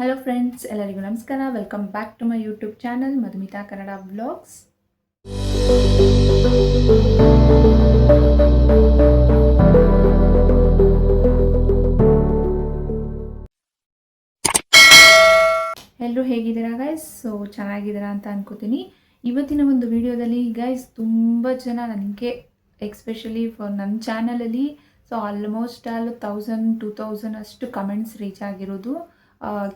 Hello friends ಎಲ್ಲರಿಗೂ ನಮಸ್ಕಾರ. Welcome back to my YouTube channel Madhumita Kannada vlogs ಎಲ್ಲರೂ ಹೇಗಿದ್ದೀರಾ ಗೈಸ್ ಸೊ ಚೆನ್ನಾಗಿದ್ದೀರಾ ಅಂತ ಅನ್ಕೋತೀನಿ. ಇವತ್ತಿನ ಒಂದು ವಿಡಿಯೋದಲ್ಲಿ ಗೈಸ್ ತುಂಬ ಜನ ನನಗೆ ಎಕ್ಸ್ಪೆಷಲಿ ಫಾರ್ ನನ್ನ ಚಾನಲಲ್ಲಿ so almost all thousand two thousand ಅಷ್ಟು ಕಮೆಂಟ್ಸ್ ರೀಚ್ ಆಗಿರೋದು.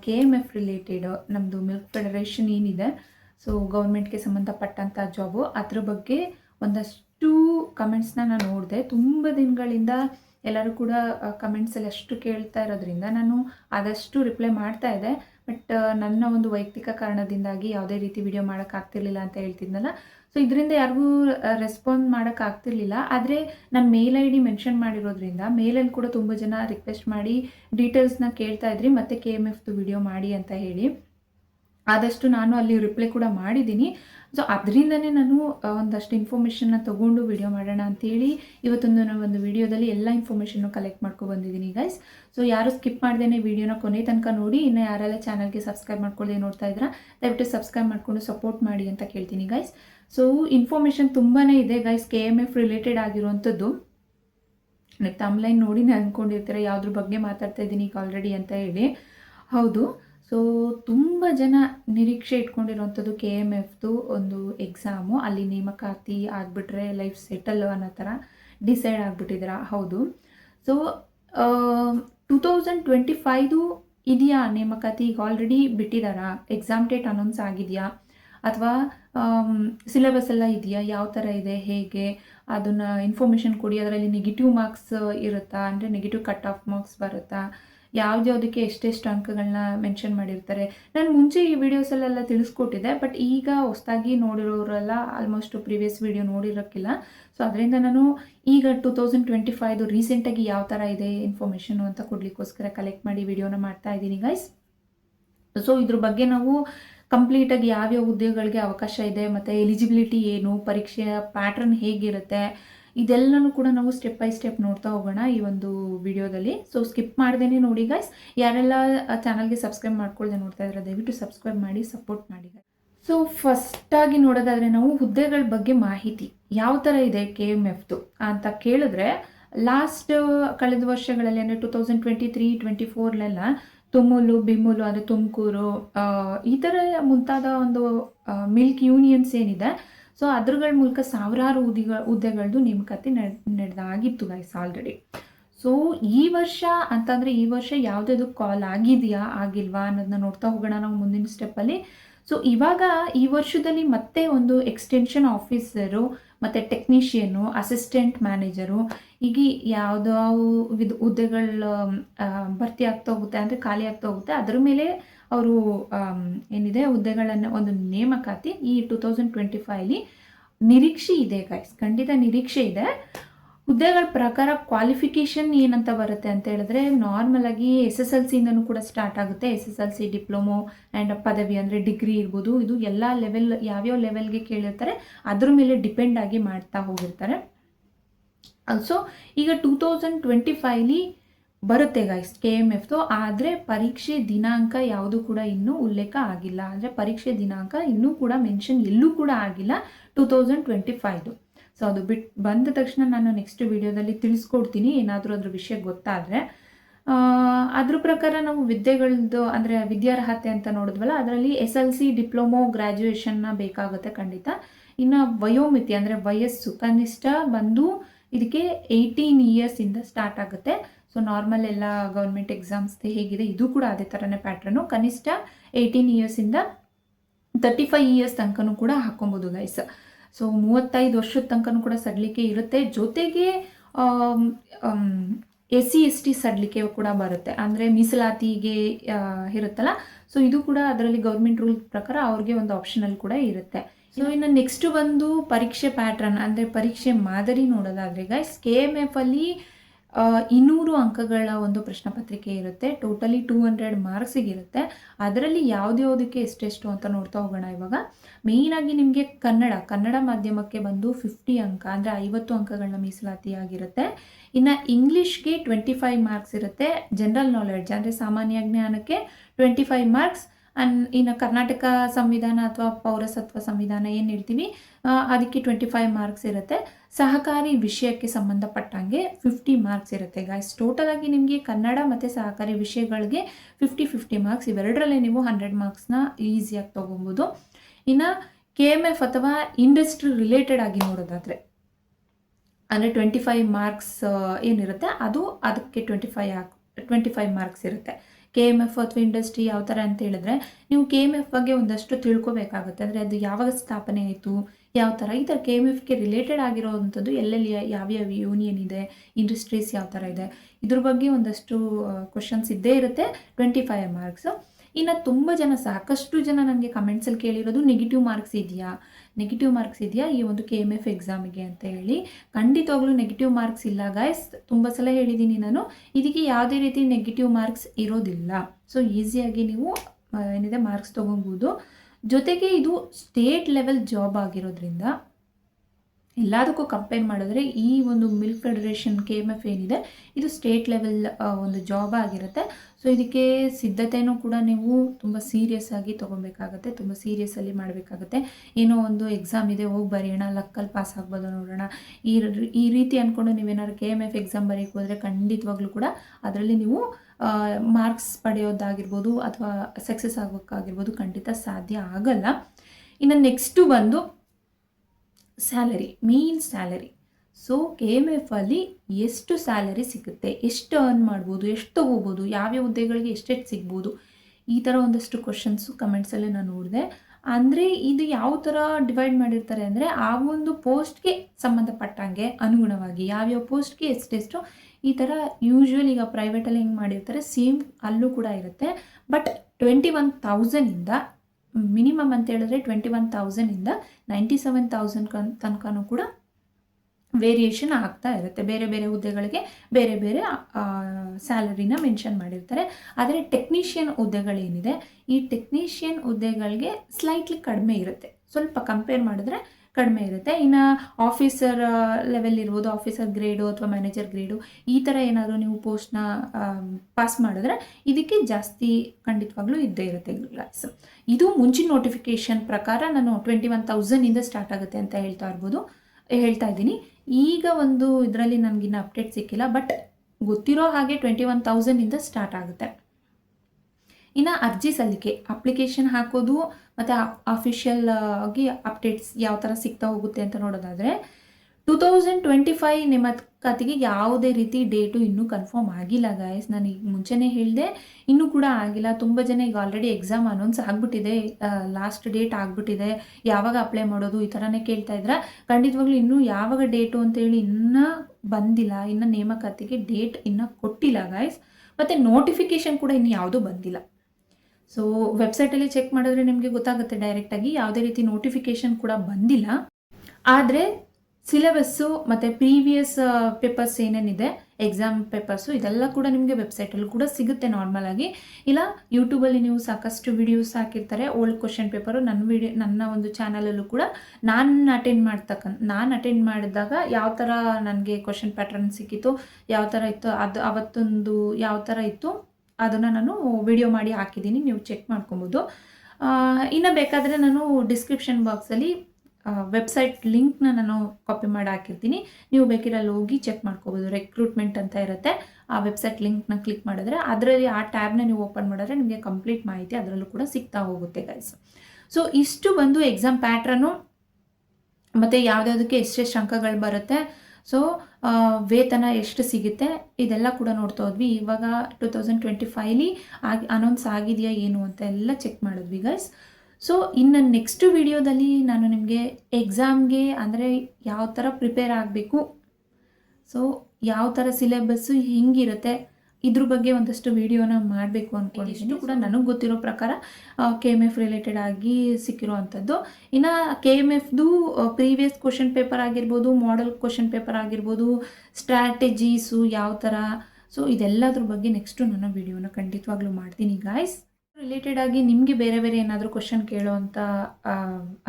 ಕೆ ಎಂ ಎಫ್ ರಿಲೇಟೆಡ್ ನಮ್ಮದು ಮಿಲ್ಕ್ ಫೆಡರೇಷನ್ ಏನಿದೆ ಸೊ ಗೌರ್ಮೆಂಟ್ಗೆ ಸಂಬಂಧಪಟ್ಟಂಥ ಜಾಬು ಅದ್ರ ಬಗ್ಗೆ ಒಂದಷ್ಟು ಕಮೆಂಟ್ಸ್ನ ನಾನು ನೋಡಿದೆ. ತುಂಬ ದಿನಗಳಿಂದ ಎಲ್ಲರೂ ಕೂಡ ಕಮೆಂಟ್ಸಲ್ಲಿ ಅಷ್ಟು ಕೇಳ್ತಾ ಇರೋದ್ರಿಂದ ನಾನು ಆದಷ್ಟು ರಿಪ್ಲೈ ಮಾಡ್ತಾ ಇದ್ದೆ. ಬಟ್ ನನ್ನ ಒಂದು ವೈಯಕ್ತಿಕ ಕಾರಣದಿಂದಾಗಿ ಯಾವುದೇ ರೀತಿ ವಿಡಿಯೋ ಮಾಡೋಕ್ಕಾಗ್ತಿರ್ಲಿಲ್ಲ ಅಂತ ಹೇಳ್ತಿದ್ನಲ್ಲ. ಸೊ ಇದರಿಂದ ಯಾರಿಗೂ ರೆಸ್ಪಾನ್ಸ್ ಮಾಡೋಕ್ಕಾಗ್ತಿರ್ಲಿಲ್ಲ ಆದರೆ ನಾನು ಮೇಲ್ ಐ ಡಿ ಮೆನ್ಷನ್ ಮಾಡಿರೋದ್ರಿಂದ ಮೇಲಲ್ಲಿ ಕೂಡ ತುಂಬ ಜನ ರಿಕ್ವೆಸ್ಟ್ ಮಾಡಿ ಡೀಟೇಲ್ಸ್ನ ಕೇಳ್ತಾ ಇದ್ರಿ, ಮತ್ತು ಕೆ ಎಂ ಎಫ್ದು ವಿಡಿಯೋ ಮಾಡಿ ಅಂತ ಹೇಳಿ. ಆದಷ್ಟು ನಾನು ಅಲ್ಲಿ ರಿಪ್ಲೈ ಕೂಡ ಮಾಡಿದ್ದೀನಿ. ಸೊ ಅದರಿಂದನೇ ನಾನು ಒಂದಷ್ಟು ಇನ್ಫಾರ್ಮೇಷನ್ನ ತೊಗೊಂಡು ವಿಡಿಯೋ ಮಾಡೋಣ ಅಂತೇಳಿ ಇವತ್ತೊಂದು ನಾನು ಒಂದು ವಿಡಿಯೋದಲ್ಲಿ ಎಲ್ಲ ಇನ್ಫಾರ್ಮೇಷನ್ನು ಕಲೆಕ್ಟ್ ಮಾಡ್ಕೊ ಬಂದಿದ್ದೀನಿ ಗೈಸ್ ಸೊ ಯಾರು ಸ್ಕಿಪ್ ಮಾಡ್ದೇನೆ ವಿಡಿಯೋನ ಕೊನೆ ತನಕ ನೋಡಿ, ಇನ್ನು ಯಾರೆಲ್ಲ ಚಾನಲ್ಗೆ ಸಬ್ಸ್ಕ್ರೈಬ್ ಮಾಡ್ಕೊಳ್ಳದೆ ನೋಡ್ತಾ ಇದ್ದೀರಾ ದಯವಿಟ್ಟು ಸಬ್ಸ್ಕ್ರೈಬ್ ಮಾಡಿಕೊಂಡು ಸಪೋರ್ಟ್ ಮಾಡಿ ಅಂತ ಕೇಳ್ತೀನಿ ಗೈಸ್ ಸೊ ಇನ್ಫಾರ್ಮೇಷನ್ ತುಂಬಾ ಇದೆ guys K M F related ಆಗಿರುವಂಥದ್ದು ತಮ್ಲೈನ್ ನೋಡಿ ಅಂದ್ಕೊಂಡಿರ್ತೀರ ಯಾವುದ್ರ ಬಗ್ಗೆ ಮಾತಾಡ್ತಾ ಇದ್ದೀನಿ ಈಗ ಆಲ್ರೆಡಿ ಅಂತ ಹೇಳಿ. ಹೌದು. ಸೊ ತುಂಬ ಜನ ನಿರೀಕ್ಷೆ ಇಟ್ಕೊಂಡಿರುವಂಥದ್ದು ಕೆ ಎಂ ಎಫ್ದು ಒಂದು ಎಕ್ಸಾಮು ಅಲ್ಲಿ ನೇಮಕಾತಿ ಆಗಿಬಿಟ್ರೆ ಲೈಫ್ ಸೆಟಲ್ ಅನ್ನೋ ಥರ ಡಿಸೈಡ್ ಆಗಿಬಿಟ್ಟಿದ್ದೀರಾ? ಹೌದು. ಸೊ ಟೂ ತೌಸಂಡ್ ಟ್ವೆಂಟಿ ಫೈದು ಇದೆಯಾ ನೇಮಕಾತಿ? ಈಗ ಆಲ್ರೆಡಿ ಬಿಟ್ಟಿದ್ದಾರಾ? ಎಕ್ಸಾಮ್ ಡೇಟ್ ಅನೌನ್ಸ್ ಆಗಿದೆಯಾ? ಅಥವಾ ಸಿಲೆಬಸ್ ಎಲ್ಲ ಇದೆಯಾ? ಯಾವ ಥರ ಇದೆ? ಹೇಗೆ? ಅದನ್ನು ಇನ್ಫಾರ್ಮೇಷನ್ ಕೊಡಿ. ಅದರಲ್ಲಿ ನೆಗೆಟಿವ್ ಮಾರ್ಕ್ಸ್ ಇರುತ್ತಾ? ಅಂದರೆ ನೆಗೆಟಿವ್ ಕಟ್ ಆಫ್ ಮಾರ್ಕ್ಸ್ ಬರುತ್ತಾ? ಯಾವ್ದ್ಯಾವುದಕ್ಕೆ ಎಷ್ಟೆಷ್ಟು ಅಂಕಗಳನ್ನ ಮೆನ್ಷನ್ ಮಾಡಿರ್ತಾರೆ. ನಾನು ಮುಂಚೆ ಈ ವಿಡಿಯೋಸಲ್ಲೆಲ್ಲ ತಿಳಿಸ್ಕೊಟ್ಟಿದ್ದೆ ಬಟ್ ಈಗ ಹೊಸದಾಗಿ ನೋಡಿರೋರೆಲ್ಲ ಆಲ್ಮೋಸ್ಟ್ ಪ್ರಿವಿಯಸ್ ವಿಡಿಯೋ ನೋಡಿರೋಕ್ಕಿಲ್ಲ. ಸೊ ಅದರಿಂದ ನಾನು ಈಗ ಟೂ ತೌಸಂಡ್ ಟ್ವೆಂಟಿ ಫೈವ್ದು ರೀಸೆಂಟಾಗಿ ಯಾವ ಥರ ಇದೆ ಇನ್ಫಾರ್ಮೇಷನು ಅಂತ ಕೊಡಲಿಕ್ಕೋಸ್ಕರ ಕಲೆಕ್ಟ್ ಮಾಡಿ ವಿಡಿಯೋನ ಮಾಡ್ತಾ ಇದ್ದೀನಿ ಗೈಸ್ ಸೊ ಇದ್ರ ಬಗ್ಗೆ ನಾವು ಕಂಪ್ಲೀಟಾಗಿ ಯಾವ್ಯಾವ ಉದ್ಯೋಗಗಳಿಗೆ ಅವಕಾಶ ಇದೆ, ಮತ್ತು ಎಲಿಜಿಬಿಲಿಟಿ ಏನು, ಪರೀಕ್ಷೆಯ ಪ್ಯಾಟ್ರನ್ ಹೇಗಿರುತ್ತೆ ಇದೆಲ್ಲನೂ ಕೂಡ ನಾವು ಸ್ಟೆಪ್ ಬೈ ಸ್ಟೆಪ್ ನೋಡ್ತಾ ಹೋಗೋಣ ಈ ಒಂದು ವಿಡಿಯೋದಲ್ಲಿ. ಸೊ ಸ್ಕಿಪ್ ಮಾಡ್ದೇನೆ ನೋಡಿ ಗೈಸ್ ಯಾರೆಲ್ಲ ಚಾನಲ್ಗೆ ಸಬ್ಸ್ಕ್ರೈಬ್ ಮಾಡ್ಕೊಳ್ಳದೆ ನೋಡ್ತಾ ಇದ್ದಾರೆ ದಯವಿಟ್ಟು ಸಬ್ಸ್ಕ್ರೈಬ್ ಮಾಡಿ ಸಪೋರ್ಟ್ ಮಾಡಿ ಸೊ ಫಸ್ಟಾಗಿ ನೋಡೋದಾದರೆ ನಾವು ಹುದ್ದೆಗಳ ಬಗ್ಗೆ ಮಾಹಿತಿ. ಯಾವ ಥರ ಇದೆ ಕೆ ಎಂ ಎಫ್ದು ಅಂತ ಕೇಳಿದ್ರೆ ಲಾಸ್ಟ್ ಕಳೆದ ವರ್ಷಗಳಲ್ಲಿ ಅಂದರೆ two thousand twenty three twenty ಫೋರ್ಲೆಲ್ಲ Tumul, ಬಿಮುಲು ಅಂದರೆ ತುಮಕೂರು ಈ ಥರ ಮುಂತಾದ ಒಂದು ಮಿಲ್ಕ್ ಯೂನಿಯನ್ಸ್ ಏನಿದೆ ಸೊ ಅದ್ರಗಳ ಮೂಲಕ ಸಾವಿರಾರು ಹುದಿಗ ಹುದ್ದೆಗಳದ್ದು ನೇಮಕಾತಿ ನಡ್, ನಡೆದಾಗಿತ್ತು ಗೈಸ್ ಆಲ್ರೆಡಿ ಸೊ ಈ ವರ್ಷ ಅಂತಂದರೆ ಈ ವರ್ಷ ಯಾವುದಾದ್ರು ಕಾಲ್ ಆಗಿದೆಯಾ, ಆಗಿಲ್ವಾ ಅನ್ನೋದನ್ನ ನೋಡ್ತಾ ಹೋಗೋಣ ನಾವು ಮುಂದಿನ ಸ್ಟೆಪ್ಪಲ್ಲಿ ಸೊ ಇವಾಗ ಈ ವರ್ಷದಲ್ಲಿ ಮತ್ತೆ ಒಂದು ಎಕ್ಸ್ಟೆನ್ಷನ್ ಆಫೀಸರು ಮತ್ತು ಟೆಕ್ನಿಷಿಯನ್ನು ಅಸಿಸ್ಟೆಂಟ್ ಮ್ಯಾನೇಜರು ಹೀಗೆ ಯಾವುದಾವು ವಿಧ ಹುದ್ದೆಗಳು ಭರ್ತಿ ಆಗ್ತಾ ಹೋಗುತ್ತೆ ಅಂದರೆ ಖಾಲಿ ಆಗ್ತಾ ಹೋಗುತ್ತೆ. ಅದರ ಮೇಲೆ ಅವರು ಏನಿದೆ, ಹುದ್ದೆಗಳನ್ನು ಒಂದು ನೇಮಕಾತಿ ಈ ಟೂ ತೌಸಂಡ್ ಟ್ವೆಂಟಿ ನಿರೀಕ್ಷೆ ಇದೆ ಗೈಸ್ ಖಂಡಿತ ನಿರೀಕ್ಷೆ ಇದೆ. ಹುದ್ದೆಗಳ ಪ್ರಕಾರ ಕ್ವಾಲಿಫಿಕೇಷನ್ ಏನಂತ ಬರುತ್ತೆ ಅಂತ ಹೇಳಿದ್ರೆ ನಾರ್ಮಲ್ ಆಗಿ ಎಸ್ ಎಸ್ ಎಲ್ ಸಿಯಿಂದನೂ ಕೂಡ ಸ್ಟಾರ್ಟ್ ಆಗುತ್ತೆ. S S L C diploma and ಪದವಿ ಅಂದರೆ ಡಿಗ್ರಿ ಇರ್ಬೋದು. ಇದು ಎಲ್ಲ ಲೆವೆಲ್ ಯಾವ್ಯಾವ ಲೆವೆಲ್ಗೆ ಕೇಳಿರ್ತಾರೆ, ಅದ್ರ ಮೇಲೆ ಡಿಪೆಂಡ್ ಆಗಿ ಮಾಡ್ತಾ ಹೋಗಿರ್ತಾರೆ. ಸೊ ಈಗ ಟೂ ತೌಸಂಡ್ ಟ್ವೆಂಟಿ ಫೈವ್ಲಿ ಬರುತ್ತೆ ಗೈಸ್ ಕೆ ಎಂ ಎಫ್ದು ಆದರೆ ಪರೀಕ್ಷೆ ದಿನಾಂಕ ಯಾವುದು ಕೂಡ ಇನ್ನೂ ಉಲ್ಲೇಖ ಆಗಿಲ್ಲ. ಅಂದರೆ ಪರೀಕ್ಷೆ ದಿನಾಂಕ ಇನ್ನೂ ಕೂಡ ಮೆನ್ಷನ್ ಎಲ್ಲೂ ಕೂಡ ಆಗಿಲ್ಲ. ಟೂ ತೌಸಂಡ್ ಟ್ವೆಂಟಿ ಫೈವ್ದು ಸೊ ಅದು ಬಿಟ್ಟು ಬಂದ ತಕ್ಷಣ ನಾನು ನೆಕ್ಸ್ಟ್ ವಿಡಿಯೋದಲ್ಲಿ ತಿಳಿಸ್ಕೊಡ್ತೀನಿ, ಏನಾದರೂ ಅದ್ರ ವಿಷಯ ಗೊತ್ತಾದರೆ. ಅದ್ರ ಪ್ರಕಾರ ನಾವು ವಿದ್ಯೆಗಳದ್ದು ಅಂದರೆ ವಿದ್ಯಾರ್ಹತೆ ಅಂತ ನೋಡಿದ್ವಲ್ಲ, ಅದರಲ್ಲಿ ಎಸ್ ಎಲ್ ಸಿ ಡಿಪ್ಲೊಮೊ ಗ್ರ್ಯಾಜುಯೇಷನ್ನ ಬೇಕಾಗುತ್ತೆ ಖಂಡಿತ. ಇನ್ನು ವಯೋಮಿತಿ, ಅಂದರೆ ವಯಸ್ಸು, ಕನಿಷ್ಠ ಬಂದು ಇದಕ್ಕೆ ಏಯ್ಟೀನ್ ಇಯರ್ಸಿಂದ ಸ್ಟಾರ್ಟ್ ಆಗುತ್ತೆ. ಸೊ ನಾರ್ಮಲ್ ಎಲ್ಲ ಗೌರ್ಮೆಂಟ್ ಎಕ್ಸಾಮ್ಸ್ ಹೇಗಿದೆ, ಇದು ಕೂಡ ಅದೇ ಥರನೇ ಪ್ಯಾಟ್ರನು ಕನಿಷ್ಠ ಏಯ್ಟೀನ್ ಇಯರ್ಸಿಂದ ತರ್ಟಿ ಫೈವ್ ಇಯರ್ಸ್ ತನಕನೂ ಕೂಡ ಹಾಕೊಬೋದು ಗೈಸ್ ಸೊ ಮೂವತ್ತೈದು ವರ್ಷದ ತನಕನೂ ಕೂಡ ಸಡ್ಲಿಕ್ಕೆ ಇರುತ್ತೆ. ಜೊತೆಗೆ ಎಸ್ ಸಿ, ಎಸ್ ಟಿ ಸಡ್ಲಿಕ್ಕೆ ಕೂಡ ಬರುತ್ತೆ. ಅಂದರೆ ಮೀಸಲಾತಿಗೆ ಇರುತ್ತಲ್ಲ? ಸೊ ಇದು ಕೂಡ ಅದರಲ್ಲಿ ಗೌರ್ಮೆಂಟ್ ರೂಲ್ ಪ್ರಕಾರ ಅವ್ರಿಗೆ ಒಂದು ಆಪ್ಷನಲ್ಲಿ ಕೂಡ ಇರುತ್ತೆ. ಸೊ ಇನ್ನು ನೆಕ್ಸ್ಟ್ ಬಂದು ಪರೀಕ್ಷೆ ಪ್ಯಾಟ್ರನ್ ಅಂದರೆ ಪರೀಕ್ಷೆ ಮಾದರಿ ನೋಡೋದಾದ್ರೆ ಗೈಸ್ ಕೆ ಎಂ ಎಫ್ ಅಲ್ಲಿ ಇನ್ನೂರು ಅಂಕಗಳ ಒಂದು ಪ್ರಶ್ನೆ ಪತ್ರಿಕೆ ಇರುತ್ತೆ. ಟೋಟಲಿ ಟೂ ಹಂಡ್ರೆಡ್ ಮಾರ್ಕ್ಸಿಗೆ ಇರುತ್ತೆ. ಅದರಲ್ಲಿ ಯಾವುದ್ಯಾವುದಕ್ಕೆ ಎಷ್ಟೆಷ್ಟು ಅಂತ ನೋಡ್ತಾ ಹೋಗೋಣ ಇವಾಗ. ಮೇಯ್ನಾಗಿ ನಿಮಗೆ ಕನ್ನಡ ಕನ್ನಡ ಮಾಧ್ಯಮಕ್ಕೆ ಬಂದು ಫಿಫ್ಟಿ ಅಂಕ, ಅಂದರೆ ಐವತ್ತು ಅಂಕಗಳನ್ನ ಮೀಸಲಾತಿಯಾಗಿರುತ್ತೆ ಇನ್ನು ಇಂಗ್ಲೀಷ್ಗೆ ಟ್ವೆಂಟಿ ಫೈವ್ ಮಾರ್ಕ್ಸ್ ಇರುತ್ತೆ. ಜನರಲ್ ನಾಲೆಡ್ಜ್ ಅಂದರೆ ಸಾಮಾನ್ಯ ಜ್ಞಾನಕ್ಕೆ ಟ್ವೆಂಟಿ ಫೈವ್ ಮಾರ್ಕ್ಸ್ ಅನ್ ಇನ್ನು ಕರ್ನಾಟಕ ಸಂವಿಧಾನ ಅಥವಾ ಪೌರಸತ್ವ ಸಂವಿಧಾನ ಏನು ಹೇಳ್ತೀವಿ? ಅದಕ್ಕೆ ಟ್ವೆಂಟಿ ಫೈವ್ ಮಾರ್ಕ್ಸ್ ಇರುತ್ತೆ. ಸಹಕಾರಿ ವಿಷಯಕ್ಕೆ ಸಂಬಂಧಪಟ್ಟಂಗೆ ಫಿಫ್ಟಿ ಮಾರ್ಕ್ಸ್ ಇರುತ್ತೆ. ಗಾಯ್ಸ್ ಟೋಟಲ್ ಆಗಿ ನಿಮಗೆ ಕನ್ನಡ ಮತ್ತು ಸಹಕಾರಿ ವಿಷಯಗಳಿಗೆ ಫಿಫ್ಟಿ ಫಿಫ್ಟಿ ಮಾರ್ಕ್ಸ್ ಇವೆರಡರಲ್ಲೇ ನೀವು ಹಂಡ್ರೆಡ್ ಮಾರ್ಕ್ಸ್ನ ಈಸಿಯಾಗಿ ತೊಗೊಬೋದು. ಇನ್ನು ಕೆ ಎಂ ಎಫ್ ಅಥವಾ ಇಂಡಸ್ಟ್ರಿ ರಿಲೇಟೆಡ್ ಆಗಿ ನೋಡೋದಾದರೆ, ಅಂದರೆ ಟ್ವೆಂಟಿ ಫೈವ್ ಮಾರ್ಕ್ಸ್ ಏನಿರುತ್ತೆ, ಅದು ಅದಕ್ಕೆ ಟ್ವೆಂಟಿ ಫೈವ್ ಹಾಕ್ ಟ್ವೆಂಟಿ ಫೈವ್ ಮಾರ್ಕ್ಸ್ ಇರುತ್ತೆ. ಕೆ ಎಂ ಎಫ್ ಅಥವಾ ಇಂಡಸ್ಟ್ರಿ ಯಾವ ಥರ ಅಂತ ಹೇಳಿದ್ರೆ, ನೀವು ಕೆ ಎಂ ಎಫ್ ಬಗ್ಗೆ ಒಂದಷ್ಟು ತಿಳ್ಕೊಬೇಕಾಗುತ್ತೆ. ಅಂದರೆ ಅದು ಯಾವಾಗ ಸ್ಥಾಪನೆ ಆಯಿತು, ಯಾವ ಥರ. ಈ ಥರ ಕೆ ಎಂ ಎಫ್ಗೆ ರಿಲೇಟೆಡ್ ಆಗಿರೋವಂಥದ್ದು ಎಲ್ಲೆಲ್ಲಿ ಯಾವ್ಯಾವ ಯೂನಿಯನ್ ಇದೆ ಇಂಡಸ್ಟ್ರೀಸ್ ಯಾವ ಥರ ಇದೆ. ಇದ್ರ ಬಗ್ಗೆ ಒಂದಷ್ಟು ಕ್ವಶನ್ಸ್ ಇದ್ದೇ ಇರುತ್ತೆ. ಟ್ವೆಂಟಿ ಫೈವ್ ಮಾರ್ಕ್ಸು ಇನ್ನು ತುಂಬ ಜನ, ಸಾಕಷ್ಟು ಜನ ನನಗೆ ಕಮೆಂಟ್ಸಲ್ಲಿ ಕೇಳಿರೋದು ನೆಗೆಟಿವ್ ಮಾರ್ಕ್ಸ್ ಇದೆಯಾ? ನೆಗೆಟಿವ್ ಮಾರ್ಕ್ಸ್ ಇದೆಯಾ ಈ ಒಂದು ಕೆ ಎಂ ಎಫ್ ಎಕ್ಸಾಮಿಗೆ ಅಂತ ಹೇಳಿ. ಖಂಡಿತವಾಗ್ಲೂ ನೆಗೆಟಿವ್ ಮಾರ್ಕ್ಸ್ ಇಲ್ಲ ಗಾಯ್ಸ್ ತುಂಬ ಸಲ ಹೇಳಿದ್ದೀನಿ ನಾನು. ಇದಕ್ಕೆ ಯಾವುದೇ ರೀತಿ ನೆಗೆಟಿವ್ ಮಾರ್ಕ್ಸ್ ಇರೋದಿಲ್ಲ. ಸೊ ಈಸಿಯಾಗಿ ನೀವು ಏನಿದೆ ಮಾರ್ಕ್ಸ್ ತೊಗೊಬೋದು. ಜೊತೆಗೆ ಇದು ಸ್ಟೇಟ್ ಲೆವೆಲ್ ಜಾಬ್ ಆಗಿರೋದ್ರಿಂದ ಎಲ್ಲದಕ್ಕೂ ಕಂಪೇರ್ ಮಾಡಿದ್ರೆ ಈ ಒಂದು milk federation K M F ಏನಿದೆ, ಇದು ಸ್ಟೇಟ್ ಲೆವೆಲ್ ಒಂದು ಜಾಬ್ ಆಗಿರುತ್ತೆ. ಸೊ ಇದಕ್ಕೆ ಸಿದ್ಧತೆಯೂ ಕೂಡ ನೀವು ತುಂಬ ಸೀರಿಯಸ್ ಆಗಿ ತೊಗೊಬೇಕಾಗತ್ತೆ ತುಂಬ ಸೀರಿಯಸ್ಸಲ್ಲಿ ಮಾಡಬೇಕಾಗತ್ತೆ. ಏನೋ ಒಂದು ಎಕ್ಸಾಮ್ ಇದೆ, ಹೋಗಿ ಬರೆಯೋಣ ಲಕ್ಕಲ್ಲಿ ಪಾಸ್ ಆಗ್ಬೋದು ನೋಡೋಣ. ಈ ಈ ರೀತಿ ಅಂದ್ಕೊಂಡು ನೀವೇನಾದ್ರು ಕೆ ಎಂ ಎಫ್ ಎಕ್ಸಾಮ್ ಬರೆಯೋಕೆ ಹೋದರೆ ಖಂಡಿತವಾಗ್ಲೂ ಕೂಡ ಅದರಲ್ಲಿ ನೀವು ಮಾರ್ಕ್ಸ್ ಪಡೆಯೋದಾಗಿರ್ಬೋದು ಅಥವಾ ಸಕ್ಸಸ್ ಆಗೋಕ್ಕಾಗಿರ್ಬೋದು ಖಂಡಿತ ಸಾಧ್ಯ ಆಗಲ್ಲ. ಇನ್ನು ನೆಕ್ಸ್ಟು ಬಂದು salary, main salary. So K M F ಅಲ್ಲಿ ಎಷ್ಟು ಸ್ಯಾಲರಿ ಸಿಗುತ್ತೆ, ಎಷ್ಟು ಅರ್ನ್ ಮಾಡ್ಬೋದು, ಎಷ್ಟು ತೊಗೋಬೋದು, ಯಾವ್ಯಾವ ಹುದ್ದೆಗಳಿಗೆ ಎಷ್ಟೆಷ್ಟು ಸಿಗ್ಬೋದು, ಈ ಥರ ಒಂದಷ್ಟು ಕ್ವಶನ್ಸು ಕಮೆಂಟ್ಸಲ್ಲಿ ನಾನು ನೋಡಿದೆ. ಅಂದರೆ ಇದು ಯಾವ ಥರ ಡಿವೈಡ್ ಮಾಡಿರ್ತಾರೆ ಅಂದರೆ, ಆ ಒಂದು ಪೋಸ್ಟ್ಗೆ ಸಂಬಂಧಪಟ್ಟಂಗೆ ಅನುಗುಣವಾಗಿ, ಯಾವ್ಯಾವ ಪೋಸ್ಟ್ಗೆ ಎಷ್ಟೆಷ್ಟು, ಈ ಥರ ಯೂಶ್ವಲ್ ಈಗ ಪ್ರೈವೇಟಲ್ಲಿ ಹೆಂಗೆ ಮಾಡಿರ್ತಾರೆ ಸೇಮ್ ಅಲ್ಲೂ ಕೂಡ ಇರುತ್ತೆ. ಬಟ್ ಟ್ವೆಂಟಿ ಒನ್ ತೌಸಂಡಿಂದ ಮಿನಿಮಮ್ ಅಂತ ಹೇಳಿದ್ರೆ ಟ್ವೆಂಟಿ ಒನ್ ತೌಸಂಡಿಂದ ನೈಂಟಿ ಸೆವೆನ್ ತೌಸಂಡ್ ತನಕನೂ ಕೂಡ ವೇರಿಯೇಷನ್ ಆಗ್ತಾ ಇರುತ್ತೆ. ಬೇರೆ ಬೇರೆ ಹುದ್ದೆಗಳಿಗೆ ಬೇರೆ ಬೇರೆ ಸ್ಯಾಲರಿನ ಮೆನ್ಷನ್ ಮಾಡಿರ್ತಾರೆ. ಆದರೆ ಟೆಕ್ನಿಷಿಯನ್ ಹುದ್ದೆಗಳೇನಿದೆ, ಈ ಟೆಕ್ನಿಷಿಯನ್ ಹುದ್ದೆಗಳಿಗೆ ಸ್ಲೈಟ್ಲಿ ಕಡಿಮೆ ಇರುತ್ತೆ. ಸ್ವಲ್ಪ ಕಂಪೇರ್ ಮಾಡಿದ್ರೆ ಕಡಿಮೆ ಇರುತ್ತೆ. ಇನ್ನು ಆಫೀಸರ್ ಲೆವೆಲ್ ಇರ್ಬೋದು ಆಫೀಸರ್ ಗ್ರೇಡು ಅಥವಾ ಮ್ಯಾನೇಜರ್ ಗ್ರೇಡು ಈ ಥರ ಏನಾದರೂ ನೀವು ಪೋಸ್ಟ್ನ ಪಾಸ್ ಮಾಡಿದ್ರೆ ಇದಕ್ಕೆ ಜಾಸ್ತಿ ಖಂಡಿತವಾಗ್ಲೂ ಇದ್ದೇ ಇರುತ್ತೆ ಗ್ಲಾಸ್ ಇದು ಮುಂಚಿನ ನೋಟಿಫಿಕೇಶನ್ ಪ್ರಕಾರ ನಾನು ಟ್ವೆಂಟಿ ಒನ್ ತೌಸಂಡಿಂದ ಸ್ಟಾರ್ಟ್ ಆಗುತ್ತೆ ಅಂತ ಹೇಳ್ತಾ ಇರ್ಬೋದು. ಹೇಳ್ತಾ ಇದ್ದೀನಿ. ಈಗ ಒಂದು ಇದರಲ್ಲಿ ನನಗಿನ್ನ ಅಪ್ಡೇಟ್ ಸಿಕ್ಕಿಲ್ಲ ಬಟ್ ಗೊತ್ತಿರೋ ಹಾಗೆ ಟ್ವೆಂಟಿ ಒನ್ ತೌಸಂಡಿಂದ ಸ್ಟಾರ್ಟ್ ಆಗುತ್ತೆ. ಇನ್ನು ಅರ್ಜಿ ಸಲ್ಲಿಕೆ ಅಪ್ಲಿಕೇಶನ್ ಹಾಕೋದು ಮತ್ತು ಅಫಿಷಿಯಲ್ ಆಗಿ ಅಪ್ಡೇಟ್ಸ್ ಯಾವ ಥರ ಸಿಗ್ತಾ ಹೋಗುತ್ತೆ ಅಂತ ನೋಡೋದಾದರೆ ಟೂ ತೌಸಂಡ್ ಟ್ವೆಂಟಿ ಫೈವ್ ನೇಮಕಾತಿಗೆ ಯಾವುದೇ ರೀತಿ ಡೇಟು ಇನ್ನೂ ಕನ್ಫರ್ಮ್ ಆಗಿಲ್ಲ ಗಾಯಸ್ ನಾನು ಈಗ ಮುಂಚೆನೇ ಹೇಳಿದೆ, ಇನ್ನೂ ಕೂಡ ಆಗಿಲ್ಲ. ತುಂಬ ಜನ ಈಗ ಆಲ್ರೆಡಿ ಎಕ್ಸಾಮ್ ಅನೌನ್ಸ್ ಆಗಿಬಿಟ್ಟಿದೆ ಲಾಸ್ಟ್ ಡೇಟ್ ಆಗಿಬಿಟ್ಟಿದೆ. ಯಾವಾಗ ಅಪ್ಲೈ ಮಾಡೋದು ಈ ಥರನೇ ಕೇಳ್ತಾ ಇದ್ರೆ. ಖಂಡಿತವಾಗ್ಲೂ ಇನ್ನೂ ಯಾವಾಗ ಡೇಟು ಅಂತೇಳಿ ಇನ್ನೂ ಬಂದಿಲ್ಲ. ಇನ್ನು ನೇಮಕಾತಿಗೆ ಡೇಟ್ ಇನ್ನೂ ಕೊಟ್ಟಿಲ್ಲ ಗಾಯ್ಸ್ ಮತ್ತು ನೋಟಿಫಿಕೇಷನ್ ಕೂಡ ಇನ್ನು ಯಾವುದೂ ಬಂದಿಲ್ಲ. ಸೊ ವೆಬ್ಸೈಟಲ್ಲಿ ಚೆಕ್ ಮಾಡಿದ್ರೆ ನಿಮಗೆ ಗೊತ್ತಾಗುತ್ತೆ ಡೈರೆಕ್ಟಾಗಿ ಯಾವುದೇ ರೀತಿ ನೋಟಿಫಿಕೇಷನ್ ಕೂಡ ಬಂದಿಲ್ಲ. ಆದರೆ ಸಿಲೆಬಸ್ಸು ಮತ್ತು ಪ್ರೀವಿಯಸ್ ಪೇಪರ್ಸ್ ಏನೇನಿದೆ ಎಕ್ಸಾಮ್ ಪೇಪರ್ಸು ಇದೆಲ್ಲ ಕೂಡ ನಿಮಗೆ ವೆಬ್ಸೈಟಲ್ಲಿ ಕೂಡ ಸಿಗುತ್ತೆ ನಾರ್ಮಲ್ ಆಗಿ. ಇಲ್ಲ ಯೂಟ್ಯೂಬಲ್ಲಿ ನೀವು ಸಾಕಷ್ಟು ವಿಡಿಯೋಸ್ ಹಾಕಿರ್ತಾರೆ ಓಲ್ಡ್ ಕ್ವಶನ್ ಪೇಪರು ನನ್ನ ವಿಡಿಯೋ ನನ್ನ ಒಂದು ಚಾನಲಲ್ಲೂ ಕೂಡ ನಾನು ಅಟೆಂಡ್ ಮಾಡ್ತಕ್ಕಂಥ ನಾನು ಅಟೆಂಡ್ ಮಾಡಿದಾಗ ಯಾವ ಥರ ನನಗೆ ಕ್ವಶನ್ ಪ್ಯಾಟರ್ನ್ ಸಿಕ್ಕಿತ್ತು, ಯಾವ ಥರ ಇತ್ತು, ಅದು ಅವತ್ತೊಂದು ಯಾವ ಥರ ಇತ್ತು ಅದನ್ನು ನಾನು ವಿಡಿಯೋ ಮಾಡಿ ಹಾಕಿದ್ದೀನಿ, ನೀವು ಚೆಕ್ ಮಾಡ್ಕೊಬೋದು. ಇನ್ನು ಬೇಕಾದರೆ ನಾನು ಡಿಸ್ಕ್ರಿಪ್ಷನ್ ಬಾಕ್ಸಲ್ಲಿ ವೆಬ್ಸೈಟ್ ಲಿಂಕ್ನ ನಾನು ಕಾಪಿ ಮಾಡಿ ಹಾಕಿರ್ತೀನಿ. ನೀವು ಬೇಕಿರಲ್ಲಿ ಹೋಗಿ ಚೆಕ್ ಮಾಡ್ಕೋಬೋದು. ರೆಕ್ರೂಟ್ಮೆಂಟ್ ಅಂತ ಇರುತ್ತೆ. ಆ ವೆಬ್ಸೈಟ್ ಲಿಂಕ್ನ ಕ್ಲಿಕ್ ಮಾಡಿದ್ರೆ ಅದರಲ್ಲಿ ಆ ಟ್ಯಾಬ್ನ ನೀವು ಓಪನ್ ಮಾಡಿದ್ರೆ ನಿಮಗೆ ಕಂಪ್ಲೀಟ್ ಮಾಹಿತಿ ಅದರಲ್ಲೂ ಕೂಡ ಸಿಗ್ತಾ ಹೋಗುತ್ತೆ ಗೈಸ್ ಸೊ ಇಷ್ಟು ಬಂದು ಎಕ್ಸಾಮ್ ಪ್ಯಾಟ್ರನು ಮತ್ತು ಯಾವುದ್ಯಾವುದಕ್ಕೆ ಎಷ್ಟೆಷ್ಟು ಅಂಕಗಳು ಬರುತ್ತೆ ಸೊ ವೇತನ ಎಷ್ಟು ಸಿಗುತ್ತೆ? ಇದೆಲ್ಲ ಕೂಡ ನೋಡ್ತಾ ಹೋದ್ವಿ. ಇವಾಗ ಟು ತೌಸಂಡ್ ಟ್ವೆಂಟಿ ಫೈಲಿ ಆಗಿ ಅನೌನ್ಸ್ ಆಗಿದೆಯಾ ಏನು ಅಂತ ಎಲ್ಲ ಚೆಕ್ ಮಾಡಿದ್ವಿ ಗೈಸ್ ಸೊ ಇನ್ನು ನೆಕ್ಸ್ಟ್ ವಿಡಿಯೋದಲ್ಲಿ ನಾನು ನಿಮಗೆ ಎಕ್ಸಾಮ್ಗೆ ಅಂದರೆ ಯಾವ ಥರ ಪ್ರಿಪೇರ್ ಆಗಬೇಕು? ಸೊ ಯಾವ ಥರ ಸಿಲೆಬಸ್ಸು ಹೆಂಗಿರುತ್ತೆ? ಇದ್ರ ಬಗ್ಗೆ ಒಂದಷ್ಟು ವಿಡಿಯೋನ ಮಾಡಬೇಕು ಅಂದ್ಕೊಂಡಿದ್ದೀನಿ ಕೂಡ ನನಗೆ ಗೊತ್ತಿರೋ ಪ್ರಕಾರ ಕೆ ಎಂ ಎಫ್ ರಿಲೇಟೆಡ್ ಆಗಿ ಸಿಕ್ಕಿರೋ ಅಂಥದ್ದು ಇನ್ನು ಕೆ ಎಂ ಎಫ್ದು ಪ್ರೀವಿಯಸ್ ಕ್ವಶನ್ ಪೇಪರ್ ಆಗಿರ್ಬೋದು ಮಾಡಲ್ ಕ್ವಶನ್ ಪೇಪರ್ ಆಗಿರ್ಬೋದು ಸ್ಟ್ರಾಟಜೀಸು ಯಾವ ಥರ ಸೊ ಇದೆಲ್ಲದ್ರ ಬಗ್ಗೆ ನೆಕ್ಸ್ಟು ನಾನು ವಿಡಿಯೋನ ಖಂಡಿತವಾಗ್ಲೂ ಮಾಡ್ತೀನಿ ಗಾಯ್ಸ್ ರಿಲೇಟೆಡ್ ಆಗಿ ನಿಮಗೆ ಬೇರೆ ಬೇರೆ ಏನಾದರೂ ಕ್ವಶನ್ ಕೇಳೋ ಅಂತ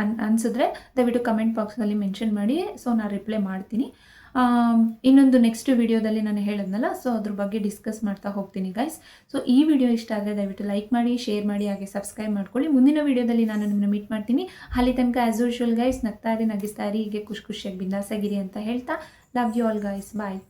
ಅನ್, ಅನಿಸಿದ್ರೆ ದಯವಿಟ್ಟು ಕಮೆಂಟ್ ಬಾಕ್ಸ್ನಲ್ಲಿ ಮೆನ್ಷನ್ ಮಾಡಿ ಸೊ ನಾನು ರಿಪ್ಲೈ ಮಾಡ್ತೀನಿ. ಇನ್ನೊಂದು ನೆಕ್ಸ್ಟ್ ವಿಡಿಯೋದಲ್ಲಿ ನಾನು ಹೇಳಿದ್ನಲ್ಲ ಸೊ ಅದ್ರ ಬಗ್ಗೆ ಡಿಸ್ಕಸ್ ಮಾಡ್ತಾ ಹೋಗ್ತೀನಿ ಗೈಸ್ ಸೊ ಈ ವಿಡಿಯೋ ಇಷ್ಟ ಆದರೆ ದಯವಿಟ್ಟು ಲೈಕ್ ಮಾಡಿ ಶೇರ್ ಮಾಡಿ, ಹಾಗೆ ಸಬ್ಸ್ಕ್ರೈಬ್ ಮಾಡ್ಕೊಳ್ಳಿ. ಮುಂದಿನ ವಿಡಿಯೋದಲ್ಲಿ ನಾನು ನಿಮ್ಮನ್ನು ಮೀಟ್ ಮಾಡ್ತೀನಿ. ಅಲ್ಲಿ ತನಕ ಆ್ಯಸ್ ಯೂಶುವಲ್ ಗೈಸ್ ನಗ್ತಾ ಇರಿ, ನಗಿಸ್ತಾ ಇರಿ, ಹೀಗೆ ಖುಷಿ ಖುಷಿಯಾಗಿ ಬಿಂದಾಸಾಗಿರಿ ಅಂತ ಹೇಳ್ತಾ. Love you all guys bye